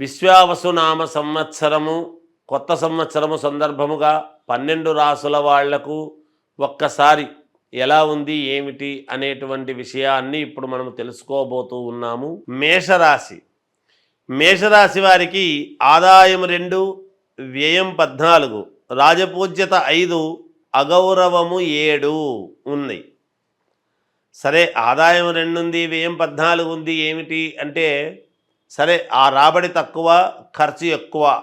విశ్వావసునామ సంవత్సరము కొత్త సంవత్సరము సందర్భముగా పన్నెండు రాసుల వాళ్ళకు ఒక్కసారి ఎలా ఉంది ఏమిటి అనేటువంటి విషయాన్ని ఇప్పుడు మనం తెలుసుకోబోతూ ఉన్నాము. మేషరాశి. మేషరాశి వారికి ఆదాయం రెండు వ్యయం పద్నాలుగు రాజపూజ్యత ఐదు అగౌరవము ఏడు ఉంది. సరే ఆదాయం రెండు ఉంది వ్యయం పద్నాలుగు ఉంది ఏమిటి అంటే సరే ఆ రాబడి తక్కువ ఖర్చు ఎక్కువ.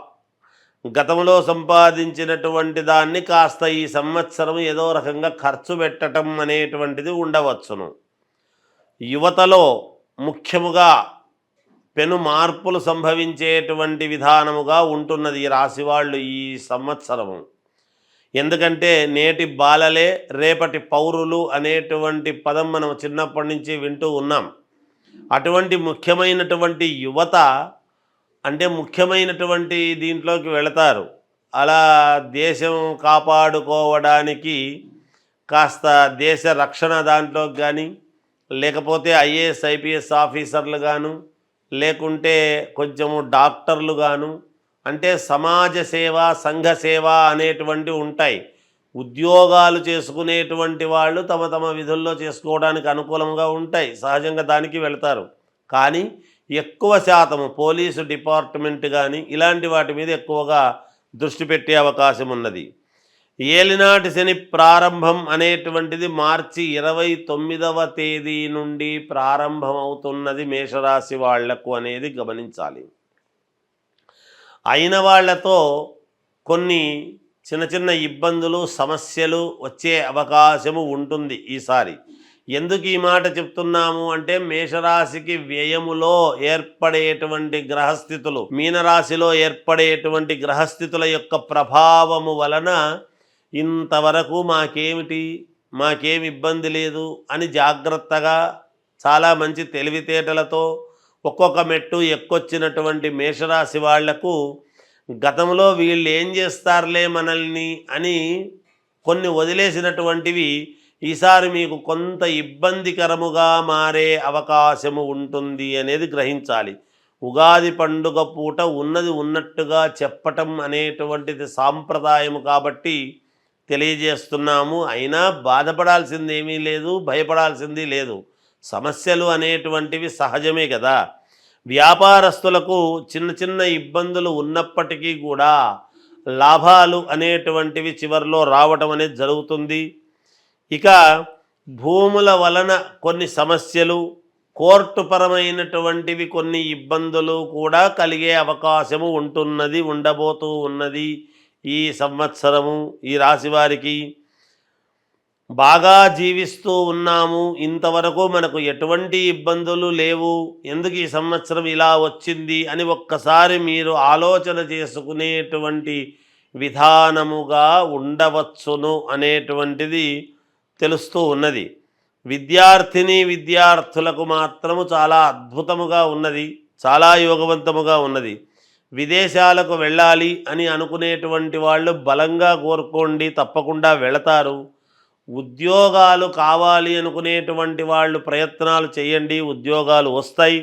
గతంలో సంపాదించినటువంటి దాన్ని కాస్త ఈ సంవత్సరం ఏదో రకంగా ఖర్చు పెట్టడం అనేటువంటిది ఉండవచ్చును. యువతలో ముఖ్యముగా పెను మార్పులు సంభవించేటువంటి విధానముగా ఉంటున్నది ఈ రాశి వాళ్ళు ఈ సంవత్సరము. ఎందుకంటే నేటి బాలలే రేపటి పౌరులు అనేటువంటి పదం మనం చిన్నప్పటి నుంచి వింటూ ఉన్నాం. అటువంటి ముఖ్యమైనటువంటి యువత అంటే ముఖ్యమైనటువంటి దీంట్లోకి వెళతారు. అలా దేశం కాపాడుకోవడానికి కాస్త దేశ రక్షణ దాంట్లోకి కానీ లేకపోతే ఐఏఎస్ ఐపీఎస్ ఆఫీసర్లు గాను లేకుంటే కొంచెము డాక్టర్లు గాను అంటే సమాజ సేవ సంఘ సేవ అనేటువంటి ఉంటాయి. ఉద్యోగాలు చేసుకునేటువంటి వాళ్ళు తమ తమ విధుల్లో చేసుకోవడానికి అనుకూలంగా ఉంటాయి. సహజంగా దానికి వెళతారు. కానీ ఎక్కువ శాతం పోలీసు డిపార్ట్మెంట్ కానీ ఇలాంటి వాటి మీద ఎక్కువగా దృష్టి పెట్టే అవకాశం ఉన్నది. ఏలినాటి శని ప్రారంభం అనేటువంటిది మార్చి ఇరవై తొమ్మిదవ తేదీ నుండి ప్రారంభమవుతున్నది మేషరాశి వాళ్ళకు అనేది గమనించాలి. అయిన వాళ్ళతో కొన్ని చిన్న చిన్న ఇబ్బందులు సమస్యలు వచ్చే అవకాశము ఉంటుంది ఈసారి. ఎందుకు ఈ మాట చెప్తున్నాము అంటే మేషరాశికి వ్యయములో ఏర్పడేటువంటి గ్రహస్థితులు మీనరాశిలో ఏర్పడేటువంటి గ్రహస్థితుల యొక్క ప్రభావము వలన ఇంతవరకు మాకేమిటి మాకేం ఇబ్బంది లేదు అని జాగ్రత్తగా చాలా మంచి తెలివితేటలతో ఒక్కొక్క మెట్టు ఎక్కొచ్చినటువంటి మేషరాశి వాళ్ళకు గతంలో వీళ్ళు ఏం చేస్తారులే మనల్ని అని కొన్ని వదిలేసినటువంటివి ఈసారి మీకు కొంత ఇబ్బందికరముగా మారే అవకాశము ఉంటుంది అనేది గ్రహించాలి. ఉగాది పండుగ పూట ఉన్నది ఉన్నట్టుగా చెప్పటం అనేటువంటిది సాంప్రదాయము కాబట్టి తెలియజేస్తున్నాము. అయినా బాధపడాల్సింది ఏమీ లేదు భయపడాల్సింది లేదు. సమస్యలు అనేటువంటివి సహజమే కదా. వ్యాపారస్తులకు చిన్న చిన్న ఇబ్బందులు ఉన్నప్పటికీ కూడా లాభాలు అనేటువంటివి చివరిలో రావటం అనేది జరుగుతుంది. ఇక భూముల వలన కొన్ని సమస్యలు కోర్టుపరమైనటువంటివి కొన్ని ఇబ్బందులు కూడా కలిగే అవకాశము ఉంటున్నది ఉండబోతూ ఉన్నది ఈ సంవత్సరము ఈ రాశి వారికి. బాగా జీవిస్తూ ఉన్నాము. ఇంతవరకు మనకు ఎటువంటి ఇబ్బందులు లేవు. ఎందుకు ఈ సంవత్సరం ఇలా వచ్చింది అని ఒక్కసారి మీరు ఆలోచన చేసుకునేటువంటి విధానముగా ఉండవచ్చును అనేటువంటిది తెలుస్తూ ఉన్నది. విద్యార్థిని విద్యార్థులకు మాత్రము చాలా అద్భుతముగా ఉన్నది. చాలా యోగవంతముగా ఉన్నది. విదేశాలకు వెళ్ళాలి అని అనుకునేటువంటి వాళ్ళు బలంగా కోరుకోండి. తప్పకుండా వెళతారు. ఉద్యోగాలు కావాలి అనుకునేటువంటి వాళ్ళు ప్రయత్నాలు చేయండి ఉద్యోగాలు వస్తాయి.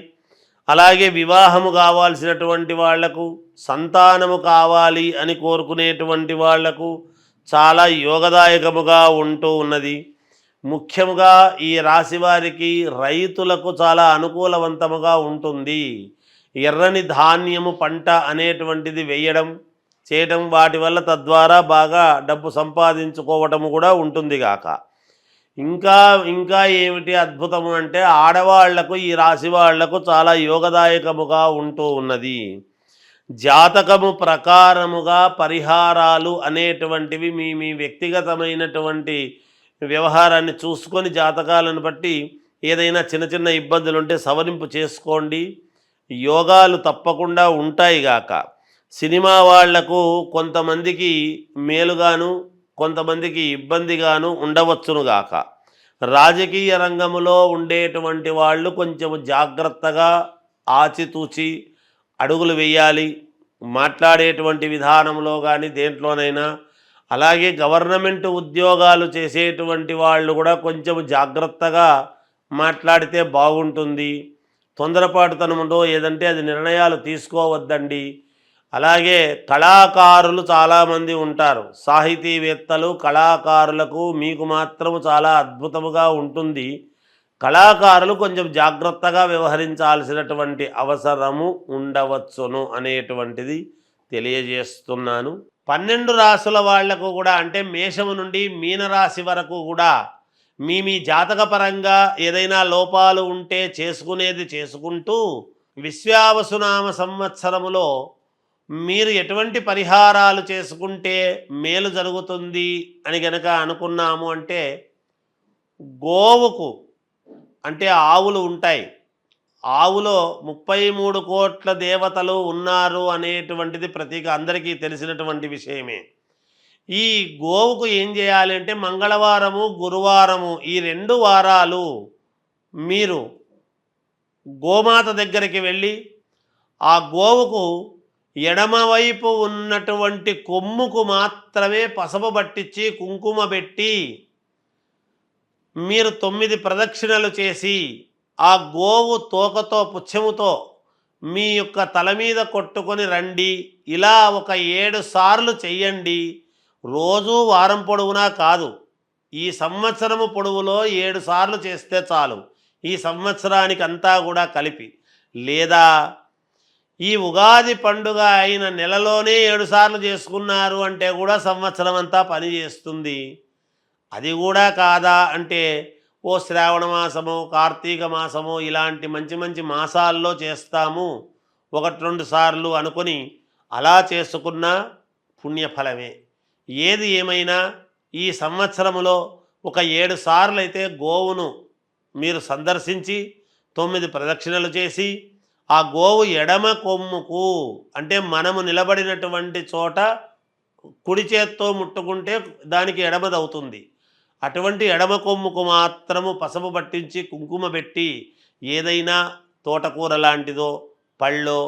అలాగే వివాహము కావాల్సినటువంటి వాళ్ళకు సంతానము కావాలి అని కోరుకునేటువంటి వాళ్ళకు చాలా యోగదాయకముగా ఉంటూ ఉన్నది. ముఖ్యముగా ఈ రాశి వారికి రైతులకు చాలా అనుకూలవంతముగా ఉంటుంది. ఎర్రని ధాన్యము పంట అనేటువంటిది వేయడం చేయడం వాటి వల్ల తద్వారా బాగా డబ్బు సంపాదించుకోవటము కూడా ఉంటుంది గాక. ఇంకా ఇంకా ఏమిటి అద్భుతము అంటే ఆడవాళ్ళకు ఈ రాశి వాళ్ళకు చాలా యోగదాయకముగా ఉంటూ ఉన్నది. జాతకము ప్రకారముగా పరిహారాలు అనేటువంటివి మీ మీ వ్యక్తిగతమైనటువంటి వ్యవహారాన్ని చూసుకొని జాతకాలను బట్టి ఏదైనా చిన్న చిన్న ఇబ్బందులు ఉంటే సవరింపు చేసుకోండి. యోగాలు తప్పకుండా ఉంటాయి గాక. సినిమా వాళ్ళకు కొంతమందికి మేలుగాను కొంతమందికి ఇబ్బందిగాను ఉండవచ్చును గాక. రాజకీయ రంగములో ఉండేటువంటి వాళ్ళు కొంచెం జాగ్రత్తగా ఆచితూచి అడుగులు వేయాలి. మాట్లాడేటువంటి విధానంలో కానీ దేంట్లోనైనా. అలాగే గవర్నమెంట్ ఉద్యోగాలు చేసేటువంటి వాళ్ళు కూడా కొంచెం జాగ్రత్తగా మాట్లాడితే బాగుంటుంది. తొందరపాటుతనముండో ఏదంటే అది నిర్ణయాలు తీసుకోవద్దండి. అలాగే కళాకారులు చాలామంది ఉంటారు. సాహితీవేత్తలు కళాకారులకు మీకు మాత్రము చాలా అద్భుతముగా ఉంటుంది. కళాకారులు కొంచెం జాగ్రత్తగా వ్యవహరించాల్సినటువంటి అవసరము ఉండవచ్చును అనేటువంటిది తెలియజేస్తున్నాను. పన్నెండు రాసుల వాళ్ళకు కూడా అంటే మేషము నుండి మీనరాశి వరకు కూడా మీ మీ జాతకపరంగా ఏదైనా లోపాలు ఉంటే చేసుకునేది చేసుకుంటూ విశ్వావసునామ సంవత్సరములో మీరు ఎటువంటి పరిహారాలు చేసుకుంటే మేలు జరుగుతుంది అని గనక అనుకున్నాము అంటే గోవుకు అంటే ఆవులు ఉంటాయి. ఆవులో ముప్పై మూడు కోట్ల దేవతలు ఉన్నారు అనేటువంటిది ప్రతీక అందరికీ తెలిసినటువంటి విషయమే. ఈ గోవుకు ఏం చేయాలి అంటే మంగళవారము గురువారము ఈ రెండు వారాలు మీరు గోమాత దగ్గరికి వెళ్ళి ఆ గోవుకు ఎడమవైపు ఉన్నటువంటి కొమ్ముకు మాత్రమే పసపు పట్టించి కుంకుమ పెట్టి మీరు తొమ్మిది ప్రదక్షిణలు చేసి ఆ గోవు తోకతో పుచ్చముతో మీ యొక్క తల మీద కొట్టుకొని రండి. ఇలా ఒక ఏడు సార్లు చెయ్యండి. రోజు వారం పొడవునా కాదు. ఈ సంవత్సరము పొడవులో ఏడు సార్లు చేస్తే చాలు. ఈ సంవత్సరానికి అంతా కూడా కలిపి. లేదా ఈ ఉగాది పండుగ అయిన నెలలోనే ఏడుసార్లు చేసుకున్నారు అంటే కూడా సంవత్సరం అంతా పనిచేస్తుంది అది కూడా కాదా అంటే ఓ శ్రావణ మాసము కార్తీక మాసము ఇలాంటి మంచి మంచి మాసాల్లో చేస్తాము. ఒకటి రెండు సార్లు అనుకొని అలా చేసుకున్న పుణ్యఫలమే. ఏది ఏమైనా ఈ సంవత్సరములో ఒక ఏడు సార్లు అయితే గోవును మీరు సందర్శించి తొమ్మిది ప్రదక్షిణలు చేసి ఆ గోవు ఎడమ కొమ్ముకు అంటే మనము నిలబడినటువంటి చోట కుడి చేత్తో ముట్టుకుంటే దానికి ఎడమదవుతుంది. అటువంటి ఎడమ కొమ్ముకు మాత్రము పసుపు పట్టించి కుంకుమ పెట్టి ఏదైనా తోటకూర లాంటిదో పళ్ళో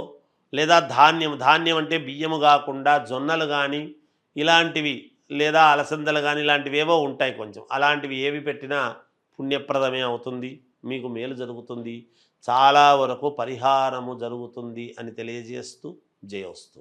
లేదా ధాన్యం ధాన్యం అంటే బియ్యము కాకుండా జొన్నలు కానీ ఇలాంటివి లేదా అలసందలు కానీ ఇలాంటివి ఏవో ఉంటాయి కొంచెం. అలాంటివి ఏవి పెట్టినా పుణ్యప్రదమే అవుతుంది. మీకు మేలు జరుగుతుంది. చాలా వరకు పరిహారము జరుగుతుంది అని తెలియజేస్తూ జయోస్తూ.